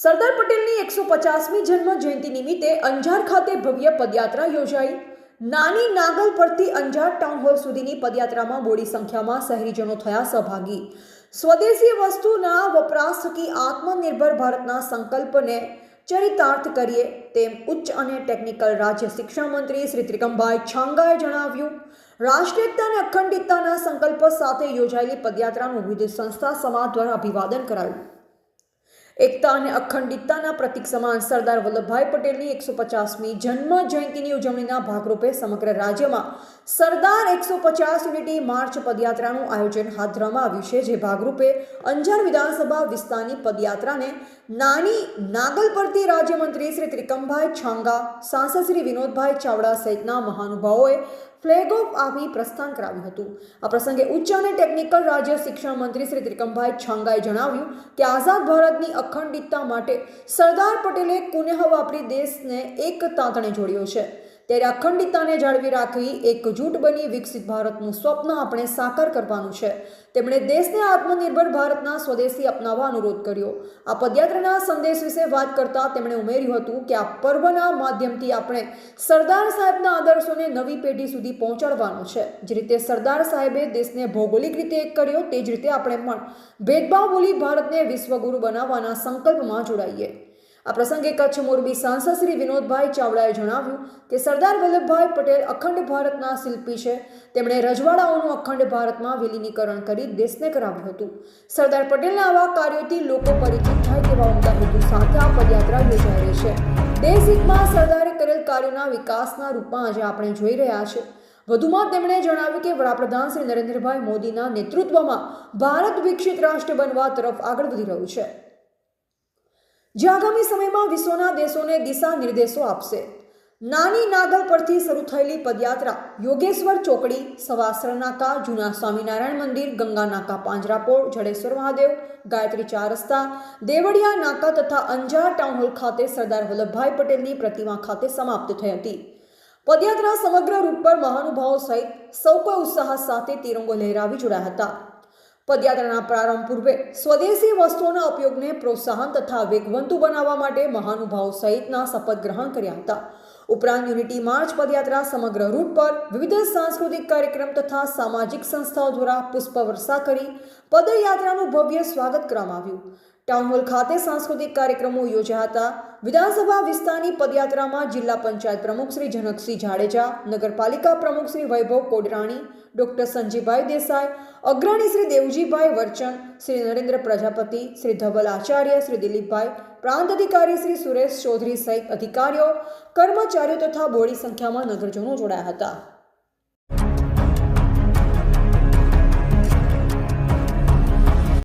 સરદાર પટેલની એકસો પચાસમી જન્મ જયંતિ નિમિત્તે અંજાર ખાતે ભવ્ય પદયાત્રા યોજાઈ. નાની નાગલ પરથી અંજાર ટાઉન હોલ સુધીની પદયાત્રામાં બોડી સંખ્યામાં શહેરીજનો થયા સહભાગી. સ્વદેશી વસ્તુના વપરાશ થકી આત્મનિર્ભર ભારતના સંકલ્પને ચરિતાર્થ કરીએ તેમ ઉચ્ચ અને ટેકનિકલ રાજ્ય શિક્ષણ મંત્રી શ્રી ત્રિકમભાઈ છાંગાએ જણાવ્યું. રાષ્ટ્રીયતા અને અખંડિતતાના સંકલ્પ સાથે યોજાયેલી પદયાત્રાનું વિવિધ સંસ્થા સમાજ દ્વારા અભિવાદન કરાયું. એકતા અને અખંડિતતાના પ્રતીક સમાન સરદાર વલ્લભભાઈ પટેલની એકસો પચાસમી જન્મ જયંતિની ઉજવણીના ભાગરૂપે સમગ્ર રાજ્યમાં સરદાર એકસો પચાસ યુનિટી માર્ચ પદયાત્રાનું આયોજન હાથ ધરવામાં આવ્યું છે, જે ભાગરૂપે અંજાર વિધાનસભા વિસ્તારની પદયાત્રાને નાની નાગલ પરથી રાજ્યમંત્રી શ્રી ત્રિકમભાઈ છાંગા, સાંસદ શ્રી વિનોદભાઈ ચાવડા સહિતના મહાનુભાવોએ ફ્લેગ ઓફ આપી પ્રસ્થાન કરાવ્યું હતું. આ પ્રસંગે ઉચ્ચ અને ટેકનિકલ રાજ્ય શિક્ષણ મંત્રી શ્રી ત્રિકમભાઈ છાંગાએ જણાવ્યું કે આઝાદ ભારતની અખંડિતતા માટે સરદાર પટેલે કુનેહ વાપરી દેશને એક તાંતણે જોડ્યો છે. ત્યારે અખંડિતતાને જાળવી રાખવી એકજૂટ બની વિકસિત ભારતનું સ્વપ્ન આપણે સાકાર કરવાનું છે. તેમણે દેશને આત્મનિર્ભર ભારતના સ્વદેશી અપનાવવા અનુરોધ કર્યો. આ પદયાત્રાના સંદેશ વિશે વાત કરતા તેમણે ઉમેર્યું હતું કે આ પર્વના માધ્યમથી આપણે સરદાર સાહેબના આદર્શોને નવી પેઢી સુધી પહોંચાડવાનો છે. જે રીતે સરદાર સાહેબે દેશને ભૌગોલિક રીતે એક કર્યો, તે જ રીતે આપણે પણ ભેદભાવ ભૂલી ભારતને વિશ્વગુરુ બનાવવાના સંકલ્પમાં જોડાઈએ. આ પ્રસંગે કચ્છ મોરબી સાંસદ શ્રી વિનોદભાઈ ચાવડાએ જણાવ્યું કે સરદાર વલ્લભભાઈ પટેલ અખંડ ભારતના શિલ્પી છે. તેમણે રજવાડાઓનું અખંડ ભારતમાં વિલીનીકરણ કરી દેશને કરાવ્યું હતું. સરદાર પટેલના આવા કાર્યોથી લોકો પરિચિત થાય તેવા ઉમદા હેતુ સાથે આ પદયાત્રા યોજાઈ રહી છે. દેશ હિતમાં સરદારે કરેલ કાર્યોના વિકાસના રૂપમાં આજે આપણે જોઈ રહ્યા છે. વધુમાં તેમણે જણાવ્યું કે વડાપ્રધાન શ્રી નરેન્દ્રભાઈ મોદીના નેતૃત્વમાં ભારત વિકસિત રાષ્ટ્ર બનવા તરફ આગળ વધી રહ્યું છે. જે આગામી સમયમાં વિશ્વના દેશોને દિશા નિર્દેશો આપશે. નાની નાગલ પરથી શરૂ થયેલી પદયાત્રા, યોગેશ્વર ચોકડી સવાસર નાકા જૂના સ્વામિનારાયણ મંદિર ગંગા નાકા પાંજરાપોળ જડેશ્વર મહાદેવ, ગાયત્રી ચાર રસ્તા, દેવળિયા નાકા તથા અંજાર ટાઉનહોલ ખાતે સરદાર વલ્લભભાઈ પટેલની પ્રતિમા ખાતે સમાપ્ત થઈ હતી. પદયાત્રા સમગ્ર રૂટ પર મહાનુભાવો સહિત સૌ કોઈ ઉત્સાહ સાથે તિરંગો લહેરાવી જોડાયા હતા. પદયાત્રાના પ્રારંભ પૂર્વે સ્વદેશી વસ્તુઓના ઉપયોગને પ્રોત્સાહન તથા વેગવંતુ બનાવવા માટે મહાનુભાવો સહિતના શપથ ગ્રહણ કર્યા હતા. ઉપરાંત યુનિટી માર્ચ પદયાત્રા સમગ્ર રૂટ પર વિવિધ સાંસ્કૃતિક કાર્યક્રમ તથા સામાજિક સંસ્થાઓ દ્વારા પુષ્પવર્ષા કરી પદયાત્રાનું ભવ્ય સ્વાગત કરવામાં આવ્યું. ટાઉન હોલ ખાતે સાંસ્કૃતિક કાર્યક્રમો યોજ્યા હતા. વિધાનસભા વિસ્તારની પદયાત્રામાં જિલ્લા પંચાયત પ્રમુખ શ્રી જનકસિંહ જાડેજા, નગરપાલિકા પ્રમુખ શ્રી વૈભવ કોડરાણી, ડોક્ટર સંજીભાઈ દેસાઈ, અગ્રણી શ્રી દેવજીભાઈ વર્ચન, શ્રી નરેન્દ્ર પ્રજાપતિ, શ્રી ધવલ આચાર્ય, શ્રી દિલીપભાઈ, પ્રાંત અધિકારી શ્રી સુરેશ ચૌધરી સહિત અધિકારીઓ, કર્મચારીઓ તથા બોડી સંખ્યામાં નગરજનો જોડાયા હતા.